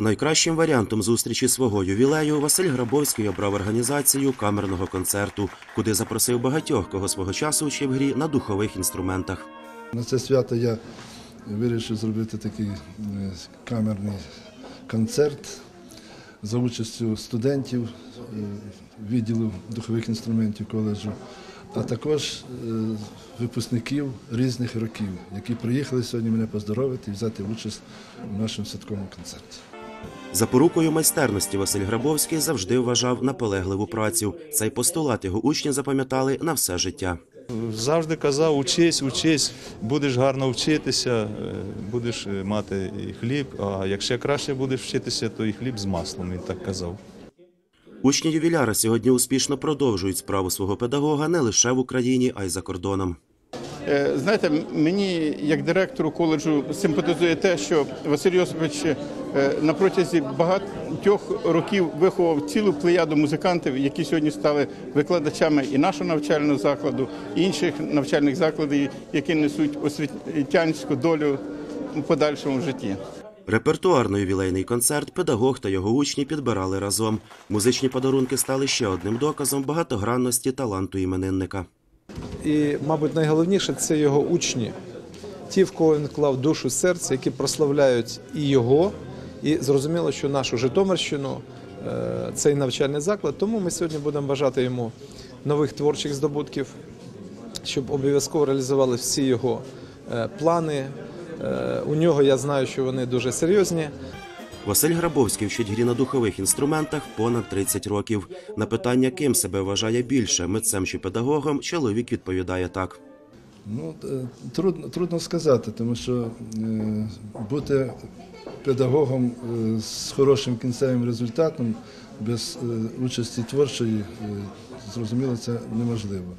Найкращим варіантом зустрічі свого ювілею Василь Грабовський обрав організацію камерного концерту, куди запросив багатьох, кого свого часу вчив грі на духових інструментах. На це свято я вирішив зробити такий е, камерний концерт за участю студентів е, відділу духових інструментів коледжу, а також е, випускників різних років, які приїхали сьогодні мене поздоровити і взяти участь у нашому святковому концерті. Запорукою майстерності Василь Грабовський завжди вважав наполегливу працю. Цей постулат його учні запам'ятали на все життя. Завжди казав, учись, учись, будеш гарно вчитися, е, будеш е, мати і хліб, а якщо краще будеш вчитися, то і хліб з маслом, він так казав. Учні ювіляра сьогодні успішно продовжують справу свого педагога не лише в Україні, а й за кордоном. Е, Знаєте, мені як директору коледжу симпатизує те, що Василь Йосипович е, на протязі багатьох років виховав цілу плеяду музикантів, які сьогодні стали викладачами і нашого навчального закладу, і інших навчальних закладів, які несуть освітянську долю у подальшому житті. Репертуарно-ювілейний концерт педагог та його учні підбирали разом. Музичні подарунки стали ще одним доказом багатогранності таланту іменинника. І, мабуть, найголовніше це його учні, ті, в кого він клав душу серце, які прославляють і його, і зрозуміло, що нашу Житомирщину, е, цей навчальний заклад. Тому ми сьогодні будемо бажати йому нових творчих здобутків, щоб обов'язково реалізували всі його е, плани. Е, У нього я знаю, що вони дуже серйозні. Василь Грабовський вчить грі на духових інструментах понад 30 років. На питання, ким себе вважає більше митцем чи педагогом, чоловік відповідає так. Ну, е, трудно, трудно сказати, тому що е, бути педагогом е, з хорошим кінцевим результатом без е, участі творчої, е, зрозуміло, це неможливо.